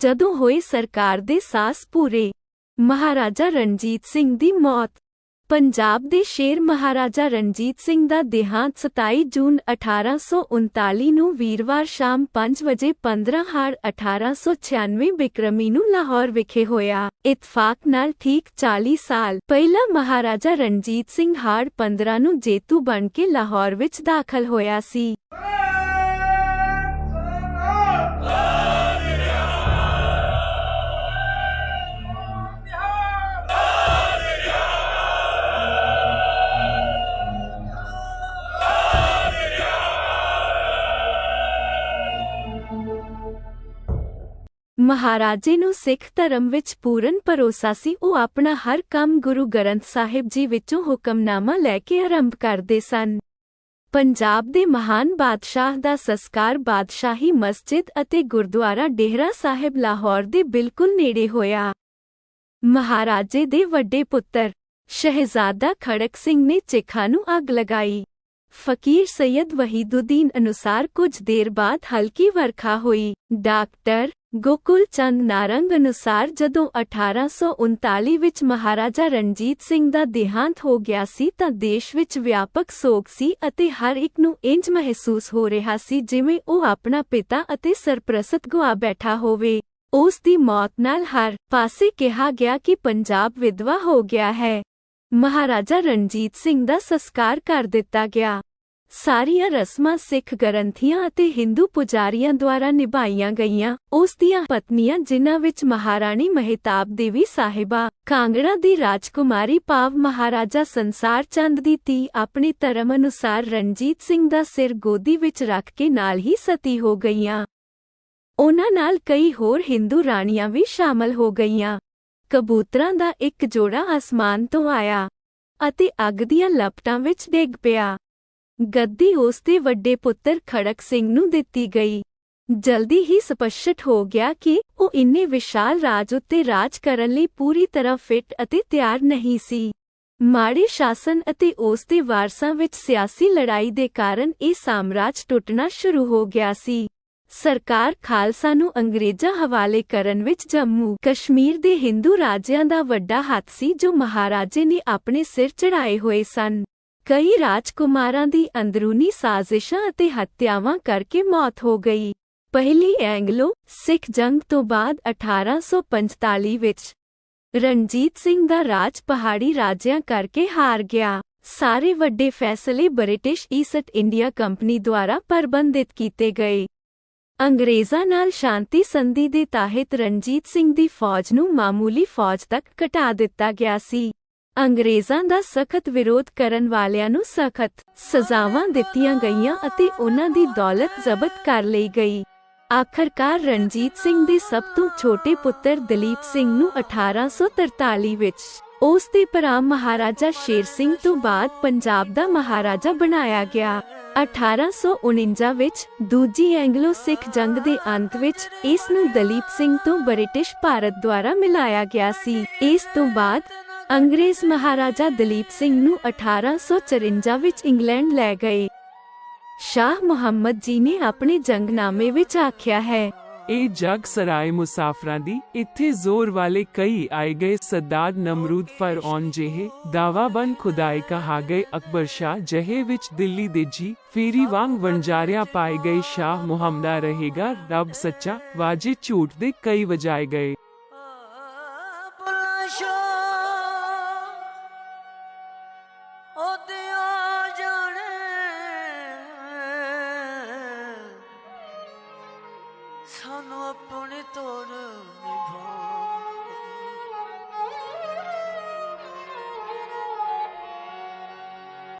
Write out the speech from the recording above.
ਜਦੋਂ ਹੋਏ ਸਰਕਾਰ ਦੇ ਸਾਸ ਪੂਰੇ ਮਹਾਰਾਜਾ ਰਣਜੀਤ ਸਿੰਘ ਦੀ ਮੌਤ। ਪੰਜਾਬ ਦੇ ਸ਼ੇਰ ਮਹਾਰਾਜਾ ਰਣਜੀਤ ਸਿੰਘ ਦਾ ਦੇਹਾਂਤ 27 ਜੂਨ 1839 ਨੂੰ ਵੀਰਵਾਰ ਸ਼ਾਮ 5 ਵਜੇ 15 ਹਾੜ 1896 ਬਿਕਰਮੀ ਨੂੰ ਲਾਹੌਰ ਵਿਖੇ ਹੋਇਆ। ਇਤਫਾਕ ਨਾਲ ਠੀਕ 40 ਸਾਲ ਪਹਿਲਾਂ ਮਹਾਰਾਜਾ ਰਣਜੀਤ ਸਿੰਘ ਹਾੜ 15 ਨੂੰ ਜੇਤੂ ਬਣ ਕੇ ਲਾਹੌਰ ਵਿੱਚ ਦਾਖਲ ਹੋਇਆ ਸੀ। ਮਹਾਰਾਜੇ ਨੂੰ ਸਿੱਖ ਧਰਮ ਵਿੱਚ ਪੂਰਨ ਭਰੋਸਾ ਸੀ, ਉਹ ਆਪਣਾ ਹਰ ਕੰਮ ਗੁਰੂ ਗ੍ਰੰਥ ਸਾਹਿਬ ਜੀ ਵਿੱਚੋਂ ਹੁਕਮਨਾਮਾ ਲੈ ਕੇ ਆਰੰਭ ਕਰਦੇ ਸਨ। ਪੰਜਾਬ ਦੇ ਮਹਾਨ ਬਾਦਸ਼ਾਹ ਦਾ ਸੰਸਕਾਰ ਬਾਦਸ਼ਾਹੀ ਮਸਜਿਦ ਅਤੇ ਗੁਰਦੁਆਰਾ ਡੇਹਰਾ ਸਾਹਿਬ ਲਾਹੌਰ ਦੇ ਬਿਲਕੁਲ ਨੇੜੇ ਹੋਇਆ। ਮਹਾਰਾਜੇ ਦੇ ਵੱਡੇ ਪੁੱਤਰ ਸ਼ਹਿਜ਼ਾਦਾ ਖੜਕ ਸਿੰਘ ਨੇ ਚਿਖਾ ਨੂੰ ਅੱਗ ਲਗਾਈ। ਫਕੀਰ ਸੈਯਦ ਵਹੀਦੁਦੀਨ ਅਨੁਸਾਰ ਕੁਝ ਦੇਰ ਬਾਅਦ ਹਲਕੀ ਵਰਖਾ ਹੋਈ। ਡਾਕਟਰ ਗੋਕੁਲ ਚੰਦ ਨਾਰੰਗ ਅਨੁਸਾਰ ਜਦੋਂ 1839 ਵਿੱਚ ਮਹਾਰਾਜਾ ਰਣਜੀਤ ਸਿੰਘ ਦਾ ਦੇਹਾਂਤ ਹੋ ਗਿਆ ਸੀ ਤਾਂ ਦੇਸ਼ ਵਿੱਚ ਵਿਆਪਕ ਸੋਗ ਸੀ ਅਤੇ ਹਰ ਇੱਕ ਨੂੰ ਇੰਜ ਮਹਿਸੂਸ ਹੋ ਰਿਹਾ ਸੀ ਜਿਵੇਂ ਉਹ ਆਪਣਾ ਪਿਤਾ ਅਤੇ ਸਰਪ੍ਰਸਤ ਗੁਆ ਬੈਠਾ ਹੋਵੇ। ਉਸ ਦੀ ਮੌਤ ਨਾਲ ਹਰ ਪਾਸੇ ਕਿਹਾ ਗਿਆ ਕਿ ਪੰਜਾਬ ਵਿਧਵਾ ਹੋ ਗਿਆ ਹੈ। ਮਹਾਰਾਜਾ ਰਣਜੀਤ ਸਿੰਘ ਦਾ ਸੰਸਕਾਰ ਕਰ ਦਿੱਤਾ ਗਿਆ। ਸਾਰੀਆਂ ਰਸਮਾਂ ਸਿੱਖ ਗ੍ਰੰਥੀਆਂ ਅਤੇ ਹਿੰਦੂ ਪੁਜਾਰੀਆਂ ਦੁਆਰਾ ਨਿਭਾਈਆਂ ਗਈਆਂ। ਉਸ ਦੀਆਂ ਪਤਨੀਆਂ, ਜਿਨ੍ਹਾਂ ਵਿੱਚ ਮਹਾਰਾਣੀ ਮਹਿਤਾਬ ਦੇਵੀ ਸਾਹਿਬਾ, ਕਾਂਗੜਾ ਦੀ ਰਾਜਕੁਮਾਰੀ ਪਾਵ ਮਹਾਰਾਜਾ ਸੰਸਾਰ ਚੰਦ ਦੀ ਧੀ ਆਪਣੇ ਧਰਮ ਅਨੁਸਾਰ ਰਣਜੀਤ ਸਿੰਘ ਦਾ ਸਿਰ ਗੋਦੀ ਵਿੱਚ ਰੱਖ ਕੇ ਨਾਲ ਹੀ ਸਤੀ ਹੋ ਗਈਆਂ। ਉਹਨਾਂ ਨਾਲ ਕਈ ਹੋਰ ਹਿੰਦੂ ਰਾਣੀਆਂ ਵੀ ਸ਼ਾਮਲ ਹੋ ਗਈਆਂ। ਕਬੂਤਰਾਂ ਦਾ ਇੱਕ ਜੋੜਾ ਅਸਮਾਨ ਤੋਂ ਆਇਆ ਅਤੇ ਅੱਗ ਦੀਆਂ ਲਪਟਾਂ ਵਿੱਚ ਡਿੱਗ ਪਿਆ। ਗੱਦੀ ਉਸ ਦੇ ਵੱਡੇ ਪੁੱਤਰ ਖੜਕ ਸਿੰਘ ਨੂੰ ਦਿੱਤੀ ਗਈ। ਜਲਦੀ ਹੀ ਸਪਸ਼ਟ ਹੋ ਗਿਆ ਕਿ ਉਹ ਇੰਨੇ ਵਿਸ਼ਾਲ ਰਾਜ ਉੱਤੇ ਰਾਜ ਕਰਨ ਲਈ ਪੂਰੀ ਤਰ੍ਹਾਂ ਫਿੱਟ ਅਤੇ ਤਿਆਰ ਨਹੀਂ ਸੀ। ਮਾੜੇ ਸ਼ਾਸਨ ਅਤੇ ਉਸ ਦੇ ਵਾਰਸਾਂ ਵਿੱਚ ਸਿਆਸੀ ਲੜਾਈ ਦੇ ਕਾਰਨ ਇਹ ਸਾਮਰਾਜ ਟੁੱਟਣਾ ਸ਼ੁਰੂ ਹੋ ਗਿਆ ਸੀ। ਸਰਕਾਰ ਖਾਲਸਾ ਨੂੰ ਅੰਗਰੇਜ਼ਾਂ ਹਵਾਲੇ ਕਰਨ ਵਿੱਚ ਜੰਮੂ ਕਸ਼ਮੀਰ ਦੇ ਹਿੰਦੂ ਰਾਜਿਆਂ ਦਾ ਵੱਡਾ ਹੱਥ ਸੀ ਜੋ ਮਹਾਰਾਜੇ ਨੇ ਆਪਣੇ ਸਿਰ ਚੜਾਏ ਹੋਏ ਸਨ। ਕਈ ਰਾਜਕੁਮਾਰਾਂ ਦੀ ਅੰਦਰੂਨੀ ਸਾਜ਼ਿਸ਼ਾਂ ਅਤੇ ਹੱਤਿਆਵਾਂ ਕਰਕੇ ਮੌਤ ਹੋ ਗਈ। ਪਹਿਲੀ ਐਂਗਲੋ ਸਿੱਖ ਜੰਗ ਤੋਂ ਬਾਅਦ 1845 ਵਿੱਚ ਰਣਜੀਤ ਸਿੰਘ ਦਾ ਰਾਜ ਪਹਾੜੀ ਰਾਜਿਆਂ ਕਰਕੇ ਹਾਰ ਗਿਆ। ਸਾਰੇ ਵੱਡੇ ਫੈਸਲੇ ਬ੍ਰਿਟਿਸ਼ ਈਸਟ ਇੰਡੀਆ ਕੰਪਨੀ ਦੁਆਰਾ ਪ੍ਰਬੰਧਿਤ ਕੀਤੇ ਗਏ। ਅੰਗਰੇਜ਼ਾਂ ਨਾਲ ਸ਼ਾਂਤੀ ਸੰਧੀ ਦੇ ਤਹਿਤ ਰਣਜੀਤ ਸਿੰਘ ਦੀ ਫੌਜ ਨੂੰ ਮਾਮੂਲੀ ਫੌਜ ਤੱਕ ਘਟਾ ਦਿੱਤਾ ਗਿਆ ਸੀ। ਅੰਗਰੇਜ਼ਾਂ ਦਾ ਸਖਤ ਵਿਰੋਧ ਕਰਨ ਵਾਲਿਆਂ ਨੂੰ ਸਖਤ ਸਜ਼ਾਵਾਂ ਦਿੱਤੀਆਂ ਗਈਆਂ ਅਤੇ ਉਹਨਾਂ ਦੀ ਦੌਲਤ ਜ਼ਬਤ ਕਰ ਲਈ ਗਈ। ਆਖਰਕਾਰ ਰਣਜੀਤ ਸਿੰਘ ਦੇ ਸਭ ਤੋਂ ਛੋਟੇ ਪੁੱਤਰ ਦਲੀਪ ਸਿੰਘ ਨੂੰ 1843 ਵਿੱਚ ਉਸ ਦੇ ਭਰਾ ਮਹਾਰਾਜਾ ਸ਼ੇਰ ਸਿੰਘ ਤੋਂ ਬਾਅਦ ਪੰਜਾਬ ਦਾ ਮਹਾਰਾਜਾ ਬਣਾਇਆ ਗਿਆ। 1849 ਵਿੱਚ ਦੂਜੀ ਐਂਗਲੋ ਸਿੱਖ ਜੰਗ ਦੇ ਅੰਤ ਵਿੱਚ ਇਸ ਨੂੰ ਦਲੀਪ ਸਿੰਘ ਤੋਂ ਬ੍ਰਿਟਿਸ਼ ਭਾਰਤ ਦੁਆਰਾ ਮਿਲਾਇਆ ਗਿਆ ਸੀ। ਇਸ ਤੋਂ ਬਾਅਦ ਅੰਗਰੇਜ਼ ਮਹਾਰਾਜਾ ਦਲੀਪ ਸਿੰਘ ਨੂੰ 1854 ਵਿੱਚ ਇੰਗਲੈਂਡ ਲੈ ਗਏ। ਸ਼ਾਹ ਮੁਹੰਮਦ ਜੀ ਨੇ ਆਪਣੇ ਜੰਗਨਾਮੇ ਵਿੱਚ ਆਖਿਆ ਹੈ, ਇਹ ਜਗ ਸਰਾਏ ਮੁਸਾਫਰਾਂ ਦੀ ਇੱਥੇ ਜ਼ੋਰ ਵਾਲੇ ਕਈ ਆਏ ਗਏ ਸਦਾਦ ਨਮਰੂਦ ਫਰੌਨ ਜਿਹੇ ਦਾਵਾ ਬਨ ਖੁਦਾਈ ਕਹਾ ਗਏ ਅਕਬਰ ਸ਼ਾਹ ਜਹੇ ਵਿੱਚ ਦਿੱਲੀ ਦੇ ਜੀ ਫੇਰੀ ਵਾਂਗ ਵਣਜਾਰਿਆ ਪਾਏ ਗਏ ਸ਼ਾਹ ਮੁਹੰਮਦਾ ਰਹੇਗਾ, ਰੱਬ ਸੱਚਾ ਵਾਜੇ ਝੂਠ ਦੇ ਕਈ ਵਜਾਏ ਗਏ। Oh, dear.